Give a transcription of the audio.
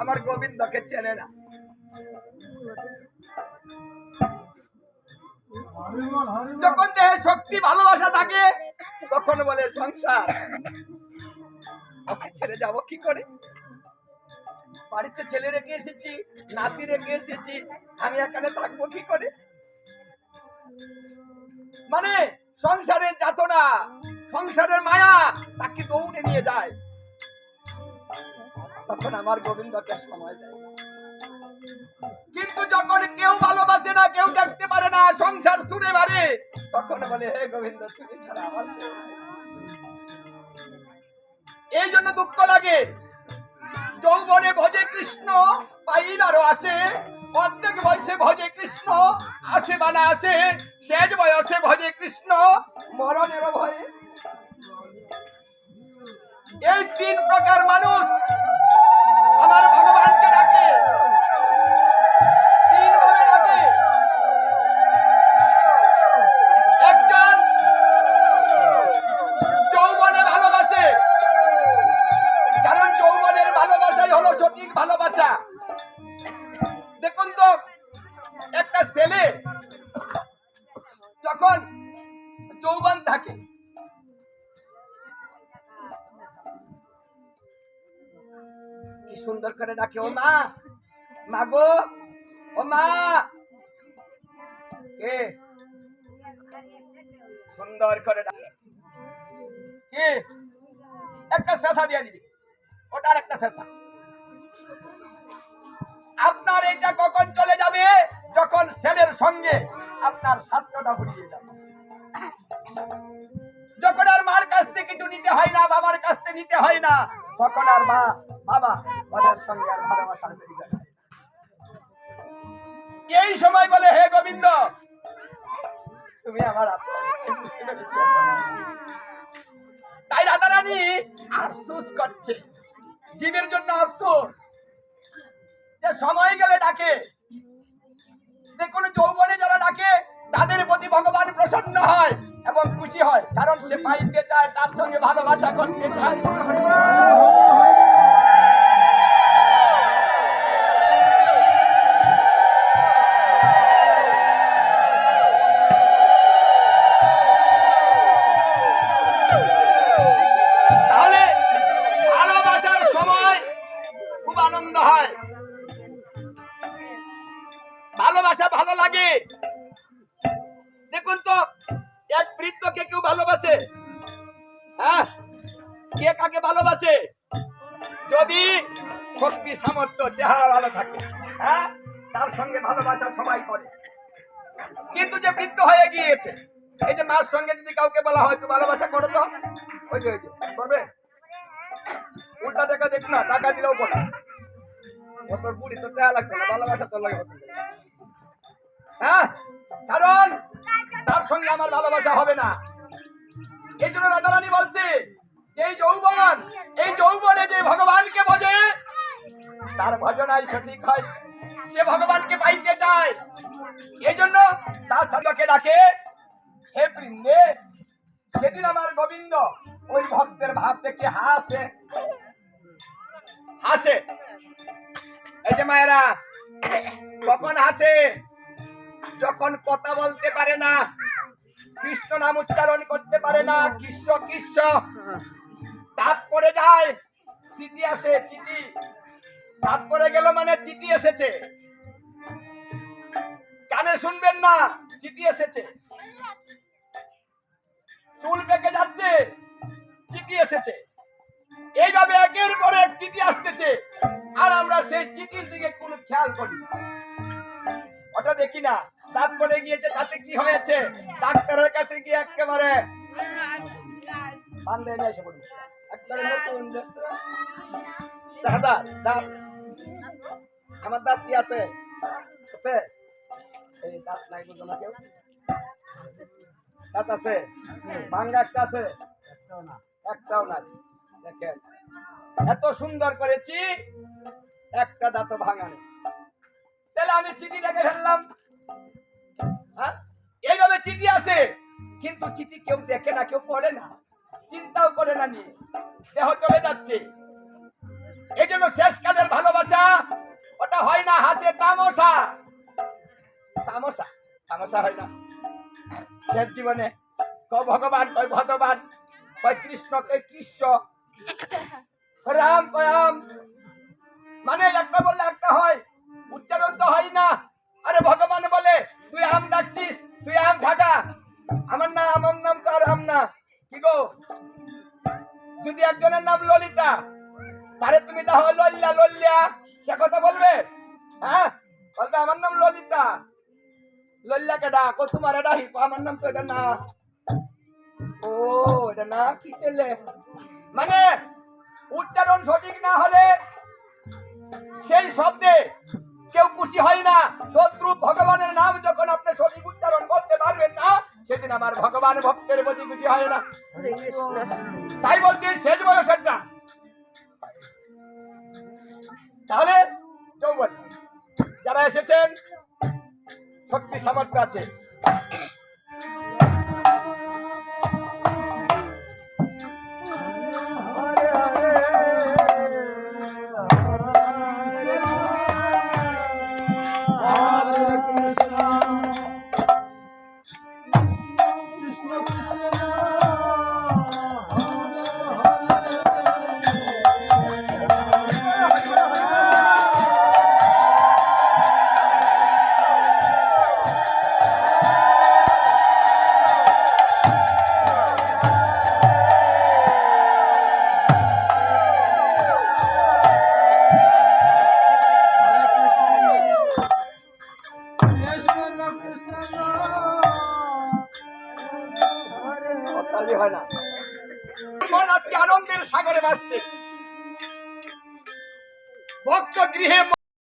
আমার গোবিন্দকে চেনে না। যখন দেহে শক্তি, ভালোবাসা থাকে, তখন বলে, সংসার ছেড়ে যাব কি করে? বাড়িতে ছেলে রেখে এসেছি, নাতি রেখে এসেছি, আমি এখানে থাকব কি করে? মানে সংসারের যাতনা, সংসারের মায়া তাকে দৌড়ে নিয়ে যায়। তখন আমার গোবিন্দকে সময় দেয়? কিন্তু যখন কেউ ভালোবাসে না, কেউ দেখতে পারে না, সংসার সুরে মারে, তখন বলে, হে গোবিন্দ, তুমি ছাড়া আমার এই জন্য দুঃখ লাগে। যৌবনে ভজে কৃষ্ণ পাইলারও আসে। অর্ধেক বয়সে ভজে কৃষ্ণ, আসে বানা আসে, শেষ বয়সে ভজে কৃষ্ণ মরণের ভয়ে। এই তিন প্রকার মানুষ আমার ভগবানকে করে ডাকে, ও মা মা গো, ও মা। সুন্দর করে ডাকে। একটা শেষা দিয়ে দিবি। ওটার একটা শেষা। আপনার এটা কখন চলে যাবে? যখন ছেলের সঙ্গে আপনার স্বার্থটা ফুরিয়ে যাবে। যখন আর মার কাছ নিতে হয় না, বাবার কাছ থেকে নিতে হয় না। তখন আর মা, বাবা ওদের সঙ্গে আর ভালোবাসার এই সময় বলে, হে গোবিন্দ, তুমি আমার। তাই রাধারানী আফসোস করছে। জীবের জন্য আফসোস। যে সময় গেলে ডাকে। যে কোনো যৌবনে যারা ডাকে তাদের প্রতি ভগবান প্রসন্ন হয় এবং খুশি হয়, কারণ সে পাইতে চায়, তার সঙ্গে ভালোবাসা করতে চায়। তাহলে ভালোবাসার সময় খুব আনন্দ হয়। ভালোবাসা ভালো লাগে। দেখুন তো এক বৃদ্ধকে কেউ ভালোবাসে? হ্যাঁ? কে কাকে ভালোবাসে? যদি শক্তি, সামর্থ্য, চেহারা ভালো থাকে হ্যাঁ? তার সঙ্গে ভালোবাসা সবাই করে। কিন্তু যে বৃদ্ধ হয়ে গিয়েছে, এই যে মার সঙ্গে যদি কাউকে বলা হয় তো ভালোবাসা করো তো। ওই যে করবে? উল্টা টাকা দেখ না, টাকা দিলেও বলে। তোর বুড়ি তোর টাকা লাগবে না, ভালোবাসা তোর লাগে হতে হবে। হ্যাঁ? কারণ তার সঙ্গে আমার ভালোবাসা হবে না। এই জন্য রাধারানী বলছে, যে এই যৌবন, এই যৌবনে যে ভগবানকে বোঝে, তার ভজনাই সঠিক হয়। সে ভগবানকে পাইতে চায়। এই জন্য তার সাধকে ডাকে, হে বৃন্দে, সেদিন আমার গোবিন্দ, ওই ভক্তের ভাব দেখে হাসে। হাসে। এই যে মায়েরা, কখন হাসে? যখন কথা বলতে পারে না, কৃষ্ণ নাম উচ্চারণ করতে পারে না কৃষ্ণ কৃষ্ণ পড়ে যায়, চিঠি আসে, চিঠি। পড়ে গেল মানে চিঠি এসেছে। কানে শুনবেন না, চিঠি এসেছে। চুল পেকে যাচ্ছে, চিঠি এসেছে। এইভাবে একের পর এক চিঠি আসতেছে। আর আমরা সেই চিঠির দিকে কোনো খেয়াল করি না। ওটা দেখি না। তারপরে গিয়েছে তাতে কি হয়েছে, ডাক্তারের কাছে গিয়ে একেবারে আমার দাঁত কি আছে? এই দাঁত নাই না কেউ। দাঁত আছে? ভাঙ্গা একটা আছে? একটাও নাই দেখেন। এত সুন্দর করেছি, একটা দাঁত ভাঙা নেই। তাহলে আমি চিঠি রেখে ফেললাম। হ্যাঁ? এইভাবে চিঠি আসে, কিন্তু চিঠি কেউ দেখে না, কেউ পড়ে না, চিন্তাও করে না নিয়ে। দেহ চলে যাচ্ছে। এই জন্য জন্য শেষকালের ভালোবাসা, ওটা হয় না হাসে তামসা। তামসা? তামসা হয় না। শেষ জীবনে ক ভগবান, কয় ভগবান, কয় কৃষ্ণ কয় কৃষ্ণ। রাম কয় রাম। মানে একটা লল্লা লল্লা সে কথা বলবে? হ্যাঁ? বলবে আমার নাম ললিতা। লল্লাকে ডাকো তোমার ডাহি আমার নাম তো এটা না। ও এটা না কি তেলে মানে উচ্চারণ সঠিক না হলে সেই শব্দে কেউ খুশি হয় না। তদ্রুপ ভগবানের নাম যখন আপনি সঠিক উচ্চারণ করতে পারবেন না সেদিন আমার ভগবান ভক্তের প্রতি খুশি হয় না। তাই বলছি শেষ বয়সেরটা। তাহলে যৌবন যারা এসেছেন শক্তি সামর্থ্য আছে হয় না। মন আজকে আনন্দের সাগরে ভাসছে। ভক্ত গৃহে